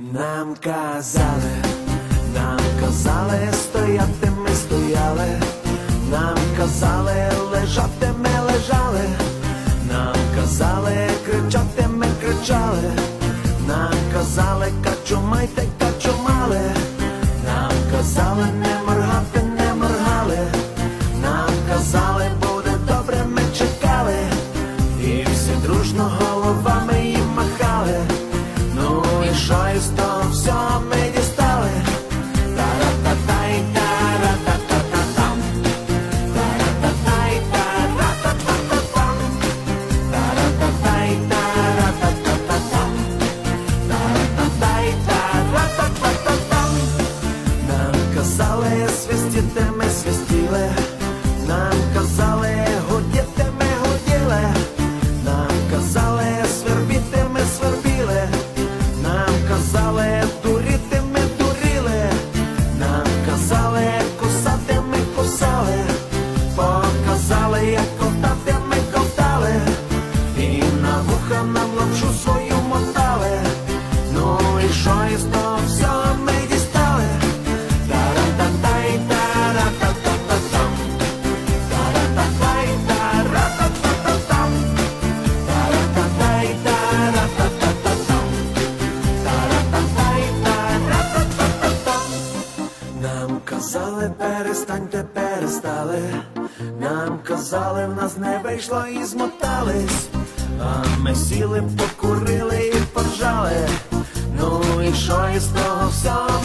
Нам казали, нам казали, стояти ми стояли, нам казали, лежати ми лежали, нам казали, кричати ми кричали, нам казали, качумайте, качумали, нам казали, не моргати, свистіти, ми свистіли. Нам казали казали, перестаньте, перестали. Нам казали, в нас не вийшло і змотались. А ми сіли, покурили і поржали. Ну і що із того всього